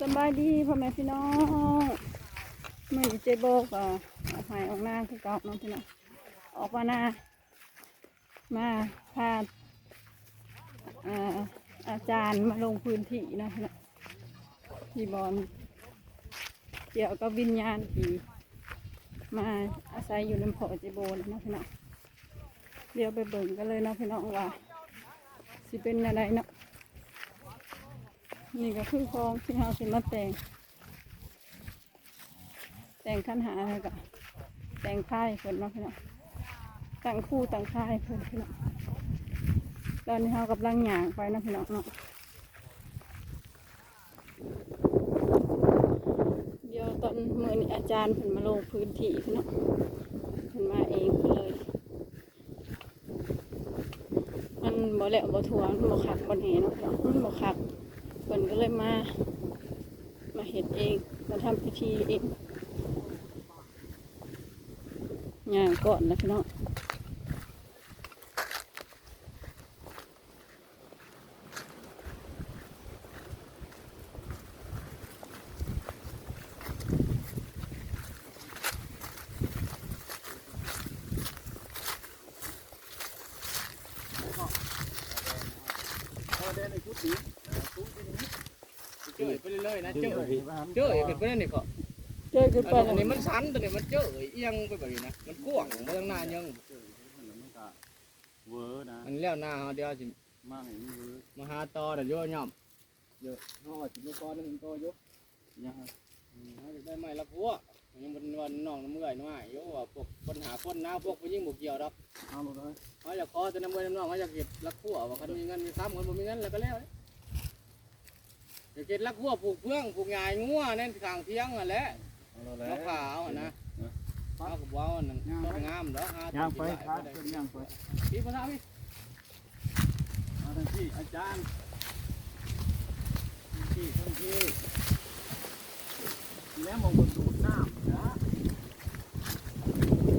สบายดีพ่อแม่พี่น้องมื่อเจ๊โบกอะออกหายออกหน้าคือเก่าน้องพี่น้องออกมาหน้ามาพาอาอาจารย์มาลงพื้นที่นะพี่น้องที่บอลเกี่ยวกับวิญญาณผีมาอาศัยอยู่ในพอเจโบนนะพี่น้องเดี๋ยวไปเบิ่งกันเลยนะพี่น้องว่าสิเป็นอะไรเนาะ นี่ก็คือคลองที่เราสิมาแต่ง แต่งขั้นหาแล้วก็แต่งค่ายเพิ่นเนาะพี่น้องตั้งคู่ตั้งค่ายเพิ่นพี่น้องตอนนี้เรากำลังหยางไปนะพี่น้องเนาะเดี๋ยวตอนมือนี้อาจารย์เพิ่นมาลงพื้นที่พี่น้องเพิ่นมาเองเลย มันบ่แล้วบ่ทัวมันบ่คักบ่แหนเนาะพี่น้องมันบ่คัก พิ่นก็เลยมา มาเห็ดเอง มาทำพิธีเองย่างก่อนนะพี่น้องเจอไปเรื่อยๆนะเจอเจอขึ้นไปนั่นนี่ก็เจอขึ้นไปอันนี้มันสันตัวนี้มันเจอเอียงไปแบบนี้นะมันกว้างมาตั้งนานยังเวอร์นะอันแล้วหน้าเฮาเดียวสิมากอย่างนี้เวอร์มาหาต่อเดี๋ยวโยย่อมเยอะเฮาสิมีก้อนนึงต่ออยู่ยังเฮาจะได้ไม้ละพัวยังมันวันน้องน้ำเมื่อยน้อยอยู่ว่าพวกปัญหาคนหน้าพวกผู้หญิงบ่เกี่ยวดอกเอาหมดเลยเฮาอยากขอแต่น้ำเมื่อยน้ำน้องเฮาอยากเก็บลักพัวว่าคันมีเงินมีซ้ำคนบ่มีเงินแล้วก็แล้วอยาก เก็บลักพัวปลูกเพื่องปลูกหญ้างัวนั่นข้างเที่ยงอะแหละเอาแล้วมะขาวอะนะเอากับว้าวนั่นต้นงามแล้วหาย่างไปต้นครับได้เป็นย่างไปพี่พระพี่เอาทันที่อาจารย์ที่ทันที่แล้วมองบนดูดน้ำนะ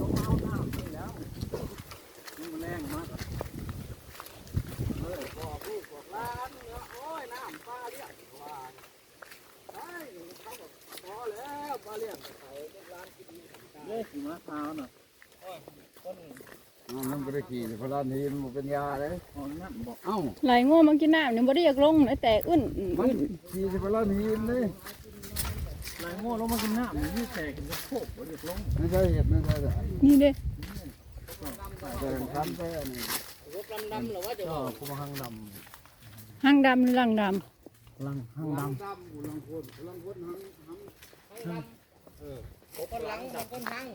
ต้องเอาน้ำไปแล้วนี่มันแรงมาก เออบอกลูกบอกหลานเนาะโอ้ยน้ำปลาเลี้ยงว่าใช่เขาบอกพอแล้วปลาเลี้ยงเขาร้านกิน เล่ขี่ม้าเท้าหน่อย ต้น มันไม่ได้ขี่เพราะร้านนี้มันเป็นยาเลย อ๋อนั่นบอก เอ้า ไหล ง่วงมากินน้ำเนี่ยบ่ได้อยากลงเลยแต่อึ้นมันอึ้นขี่เพราะร้านนี้เลยไหลโง่ลงมากินน้ำมันยืดแตกกันจะโคบว่าเด็กลงไม่ใช่เห็ดไม่ใช่แต่นี่เด้แต่คันไปอันนี้รถดำๆหรือว่าจะก็บอกคุมหังดหางดำหรือหลังดำลังหังดดำบุลังพนบุลังพนหังหังทั้งดำเออโอ้คนหลังกับคนทั้ง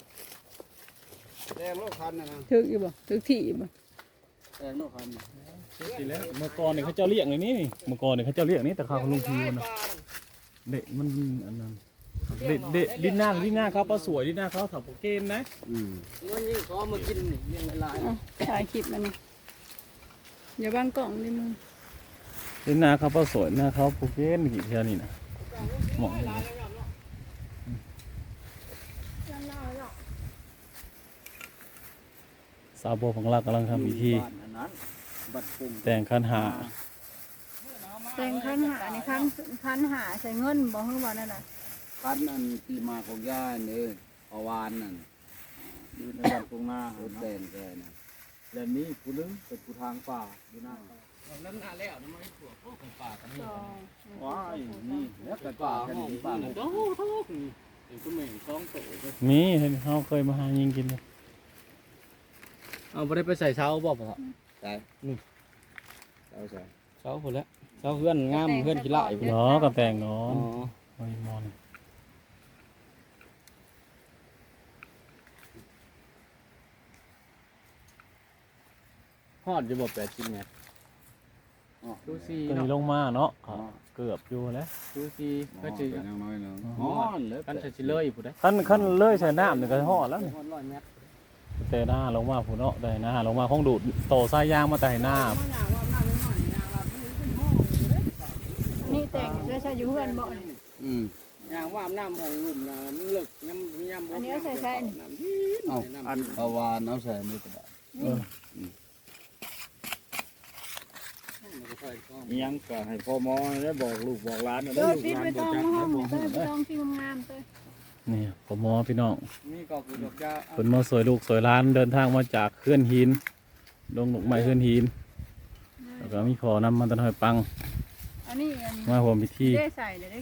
แดงโลกคันนะนะำถึกอยู่บ่ถึกที่อยู่บ่แดงโลกคันำทีแล้วเมื่อก่อนเนี่ยเขาเจ้าเรียกเลยนี่นี่เมื่อก่อนเนี่ยเขาเจ้าเรียกนี่แต่ข้าวเขาลงทีนะเด็กมันอันนั้นเด็กเด็กดินหน้าดินหน้าเขาปลาสวยดินหน้าเขาถับโปเกนนะอืมเงินยิ่งขอมากินนี่ยิ่งหลายอะถ่ายคลิปมันนี่อย่าบังกล่องดิมึงดินหน้าเขาปลาสวยหน้าเขาโปเกนกี่เท่านี่นะเหมาะสาวโบของเรากำลังทำพิธี บ้านอันนั้นบัดปุ่มแต่งคันหาแต่งคันหานี่คันคันหาใส่เงินบ่ฮู้ว่านั่นน่ะคันอันที่มาของย่าเนี่ยปวานนั่นอยู่ในบ้านตรงหน้ารถแดงแกนะและนี่ผู้นึงเป็นผู้ทางป่าอยู่หน้าน้ำหน้าแล้วน้ำมันถั่วพวกของป่ากันนี่สองว้ายนี่แล้วแต่ป่าแค่นี้ป่าโอ้โหทุกนี่เดี๋ยวก็เหม่งสองโตเลยมีเห็นเขาเคยมาหายิงกินเลยเอาไปได้ไปใส่เช้าบอกป่ะ ใช่นี่เอาใช่เช้าหมดแล้วเช้าเพื่อนงามเพื่อนขี้ไล่เนาะกับแต่งเนาอ๋ะอโอ้ยมอน ฮอดจะบอกแปดกินไงอ๋อดูซีตัวนี้เนาะลงมาเนาะอ่าเกือบอยู่แล้วดูซีก็ก็จะจะยังน้อยเนาะอ๋อเลย กันจะสิเลยผู้ใดขั้นขั้นเลยใส่น้ำเนี่ยก็ห่อดแล้วนี่ ฮอดร้อยเมตร แต่หน้าลงมาผู้เนาะแต่หน้าลงมาคงดูดโตสายยางมาแต่หน้านี่แต่งจะใช้อยู่เฮือนบ่นี่อืมยางว่าน้ำของหุ่มนะมันเลิกยำยำอันนี้ใส่ใส่เอาอันเอาวานเอาใส่นี่ก็ได้เออยังก็ให้พ่อมอได้บอกลูกบอกหลานนะลูกหลานบองจักห้องได้บ่เต้ฮู้ยไปได้ตองที่งามๆเต้ย นี่ผมหมอพี่น้องนี่ก็คือดอกยาเพิ่นมาสวยลูกสวยหล้านเดินทางมาจากเคลื่อนหินลงหนุกไม้เคลื่อนหินแล้วก็มีพอนำมาตะนอยปังอันนี้อันมาผมพิธีได้ใส่เดี๋ยวได้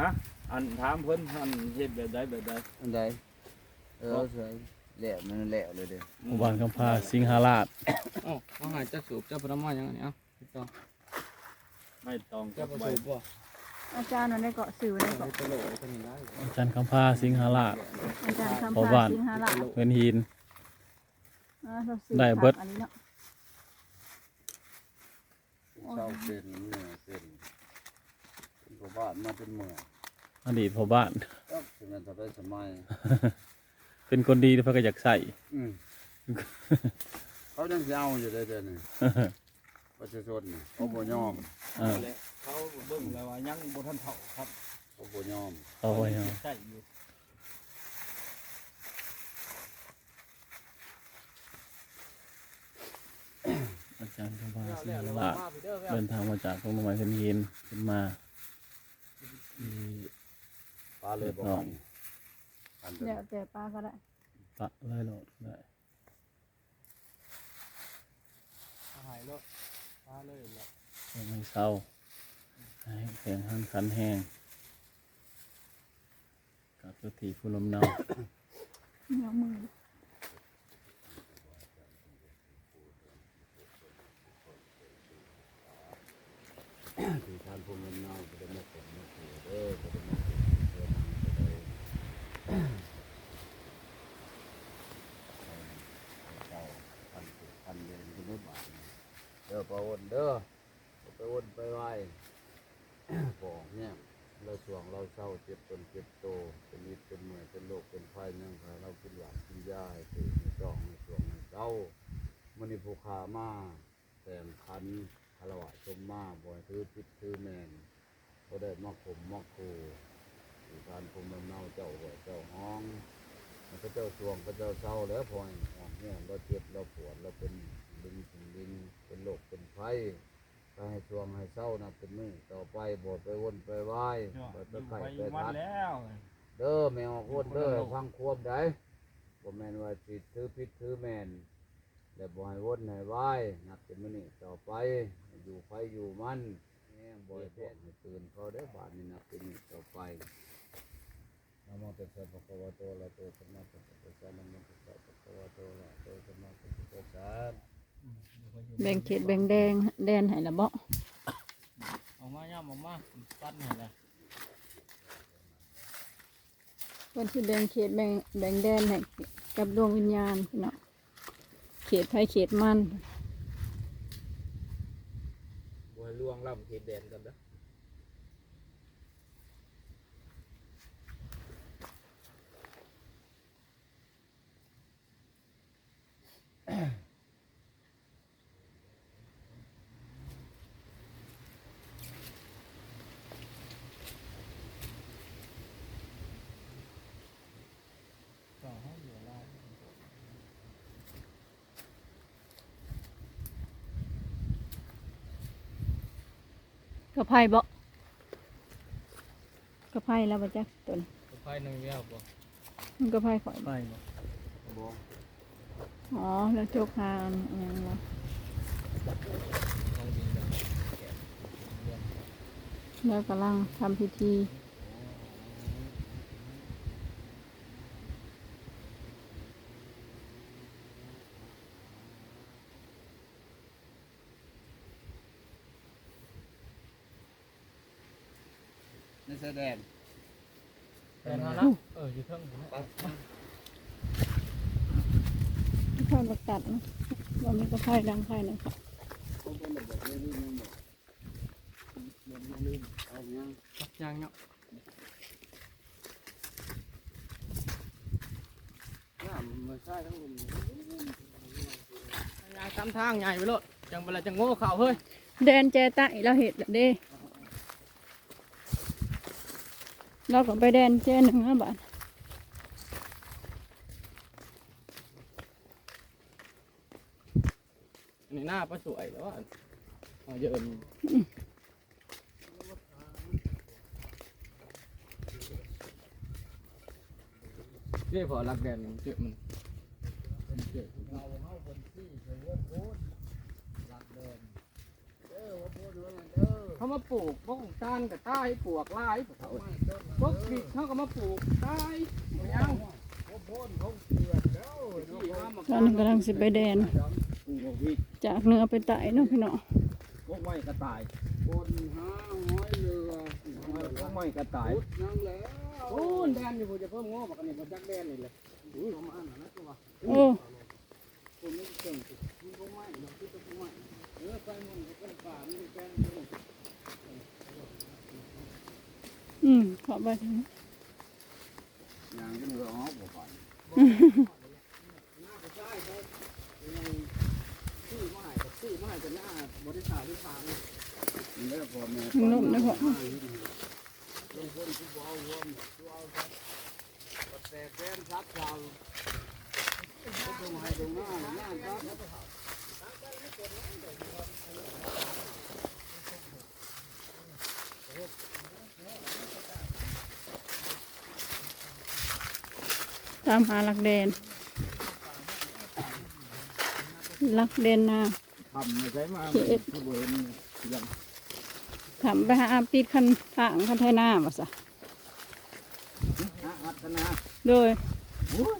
ฮะอันถามเพิ่นอันเฮ็ดแบบใดแบบใดอันใดเออสวยแหละมันแหละเลยเด้อหมู่บ้านคำพาสิงหาราชเอ้าเอาหาจักสูบเจ้าประมาณหยังอันนี้เอ้าพี่ต่อไม่ต้องจับใบบ่ อาจารย์มันได้เกาะสื่อได้เกาะตลกเพิ่นได้อาจารย์คำพาสิงหาราชอาจารย์คำพอพาบ้านสิงหาละเคลื่อนหิน อ่าเราสื่อได้เบิด อันนี้เนาะเศร้าเป็นเมื่อยเป็นเป็นพ่อบ้านมาเป็นเมื่อยอดีตพ่อบ้าน ก็ถึงนั้นจะได้สมัยเป็นคนดีที่เพิ่นก็อยากใส่ อืมเขายังสิเอาอยู่ได้เด้อนี่ประชาชนนี่เขาบ่ยอมเออ เขาเบิ่งแล้วว่ายังบ่ทันเฒ่าครับเขาบ่ยอมเอาไว้เอาใช่อยู่อาจารย์คำพาสิงหาราชเดินทางมาจากตรงหนุกไม้เคลื่อนหินขึ้นมาที่ปลาเลยบ่กันอันเดีเดี๋ยยววแต่ป้าก็ได้ปะไล่โหลดได้หายแล้วมาเลยแล้วยังไม่เศร้าให้ แข็งหันขันแห้งกับตัวทีผู้ลมเนายกมือที่ทานภูมิลำเนาบ่ได้มาผมมาขู่เด้อบ่ได้มาขู่เด้อบ่ได้เจ้าพันผูกพันเรียนกันด้วยบาทนี่เด้อปาวนเด้อบ่ไปวนไปไหว บอกเนี่ยเราช่วงเราเศร้าเจ็บตนเจ็บโตเป็นนิดเป็นเมื่อยเป็นโรคเป็นไฟยังค่ะเรากินหวานกินยาให้ตื่นจองให้ช่วงให้เศร้ามันนี่ผู้ขามาแต่งคันคารวะชมมาบ่อยถือพิษถือแมนก็ได้มาข่มมาคูอยู่การคุมลำเนาเจ้าหัวเจ้าห้องมันก็เจ้าช่วงก็เจ้าเศร้าแล้วพอยออกเนี่ยเราเจ็บเราปวดเราเป็นดินถึงดินเป็นโรคเป็นไฟ ก็ให้ช่วงให้เศร้านะเป็นมือต่อไปบดไปวนไปไหว้ไปไปไข่ไปวันทัดแล้วเด้อแมวโคตรเด้อฟังควบได้บ่แม่นว่าสิถือพิษถือแม่นแล้วบ่ให้วนให้ไหว้นับเป็นมื้อนี้ต่อไปให้อยู่ไฟอยู่มันแห้งบ่ให้พวกให้ตื่นเขาได้อบาดนี้นับเป็นนี้ต่อไปนะโมตัสสะภะคะวะโตอะระหะโตสัมมาสัมพุทธัสสะนะโมตัสสะภะคะวะโตอะระหะโตสัมมาสัมพุทธัสสะ แบ่งเขตแบ่งแดงแดนให้ละเบาะออกมาย่ำออกมาปั้นให้เลยคนที่แบ่งเขตแบ่งแบ่งแดนให้กับดวงวิญญาณพี่เนาะเขตไทยเขตมันบ่ให้ล่วงล้ำเขตแดนกันเด้ กระไพ่เบาะกระไพ่แล้วบ่จักตนไฟหนึ่งเดียวบ่มันกระไพ่ข่อยไปบ่อ๋อแล้วโจกหางอหย่างวะต้องดีแบบแล้วกำลังทำพิธี ในแสดงแดนเท่านะเอออยู่เทิงอยู่นะพ่อประกาศนะว่ามีกระไพ่ดังไพ่นะครับเขาเป็นแบบนี้นี่ยังบ่เอายังยังเนาะน้ำมันใช่ทั้งลุมยายตามทางใหญ่ไปเลยจังเวลาจังโง่เข่าเฮ้ยแดนแจใต้เราเห็ดแล้วเด้ เราก็ไปแดนแจหนึ่งนะบ้านี่หน้าป้าสวยแล้วว่าเยอะนี่เรียกพอรักแดนมันเจ็บมันเจ็บ เขามาปลูกพวกตาลกับใต้ปลวกลายเขาไม่พวกพริกเขาก็มาปลูกใต้ไม่ยังวัดโพนเขาเกลือเด้อที่ห้ามมาตอนนี้กำลังสิไปแดน ปลูกพริกจากเหนื้อไปใต้เนาะพี่เน้องพวกไม้กระต่ายคนห้าห้อยเรือพวกไม้กระต่ายพุดนั่งแล้วโอ้แดนอยู่จะเพิ่มงอบักอันนี้บัจักแดนนี่เลยอุ้ยประมาณนั้นนะตัวโอ้คนไม่เก่งสิมันก็ไม่เราคิดว่าก็ไม่เออไปมันก็เป็นป่ามันเป็นแกง อืมขอไปทางนี้อย่างที่เราอ๋อบ่ไปหน้าก็ใช่เขายังซื้อมาให้กับซื้อมาให้กับหน้าบริษัทที่ฟาร์มแล้วพอแม่ถึงนมนะพ่อลงคนที่บ่เอาหัวมันตัวเอาครับแต่แฟนซับเราก็ต้องให้ตรงหน้าหน้าครับ ตามหาหลักแดนหลักแดนนาทำไม่ใช่มาผู้บริหารยังถามไปหาปิดคันทางคันไทยหน้ามาซะอัตนาโดยโอ้ย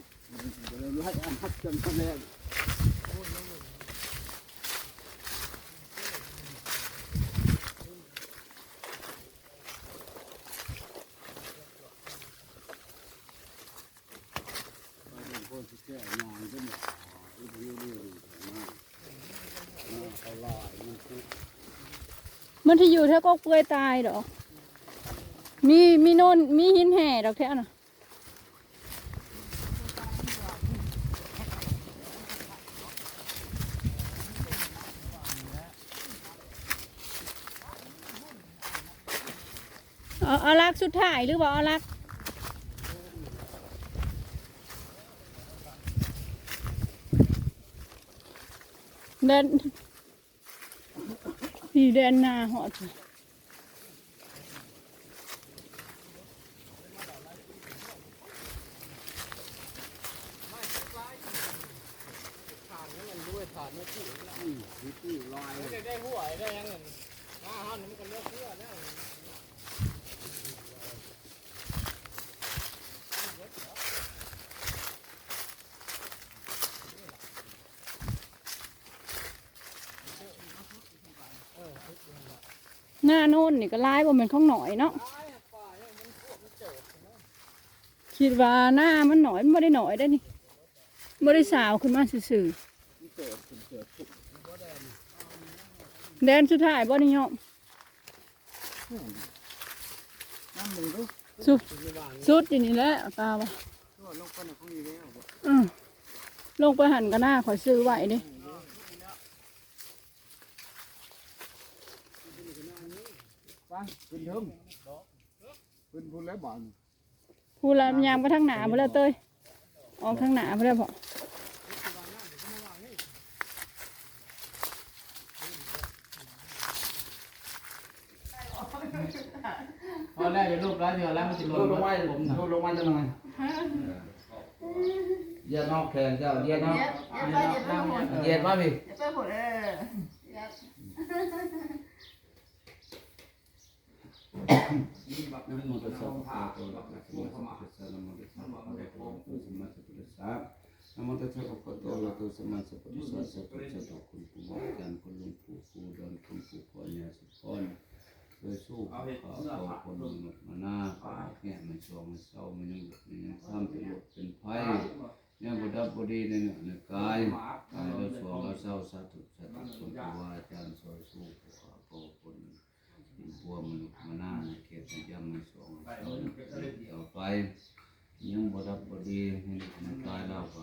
เลยไล่อันฮัดจนคะแนนคนที่แก่งานก็เนี่ยอีกนิดนึงนะเขาลายมันคือ มันที่อยู่แท้ก็เปื่อยตายดอก มีมีโน่นมีหินแห่ดอกแท้น่ะเอาเอาลักสุดท้ายหรือว่าเอาลักเดิน พี่เดินนาหอด ที่ที่ลอย ได้ได้หัวได้ยังเงินหน้าหันมันก็เลือกเพื่อแล้ว หน้าโน่นนี่ก็ลายบ่เหมือนของหน่อยเนาะคิดว่าหน้ามันหน่อยมันไม่ได้หน่อยได้นี่ไม่ได้สาวขึ้นมาซื่อๆแดนสุดท้ายบ่นิยมน้ำหนึ่งดูสุดสุดอย่างนี้แหละตาบ่ตัวลงไปในพวกนี้แล้วอืมลงไปหันก็หน้าขอยซื้อไว้เดิ ไป ขึ้นเทิมขึ้นพูนแล้วบ่อนพูดแล้วยามก็ทั้งหนาไปแล้วเต้ยออกทั้งหนาไปแล้วพอพอแล้วจะรูปแล้วเดี๋ยวแล้วมันจะลดูงลงไว้ผมนะดูลงไว้จะหน่อยเหยียดนอกแขนเจ้าเหยียดนอกเหยียดมาพี่ไปผลเออ นะโมตัสสะภะคะวะโตอะระหะโตสัมมาสัมพุทธัสสะนะโมตัสสะภะคะวะโตสัมมาสัมพุทธัสสะนะโมตัสสะภะคะวะโตอะระหะโตสัมมาสัมพุทธัสสะสัพพะสัตว์คุณปู่อาจารคุณลุงปู่ปู่ดอนคุณปู่พ่อเนี่ยสุพรเคยสู้ขอขอคนหนุนมาหน้าขอแก่มันสองมันเศร้ามันยังมันยังทำเป็นหลดเป็นไพ่เนี่ยบดับบดีเนื้อในกายกายเราสองเราเศร้าสาธุสาธุคุณปู่อาจารย์สอยสู้ขอขอคนบัวมันมาหน้า ในเขตยำมันสองต่อไปยังบดับบดีในกายเราก็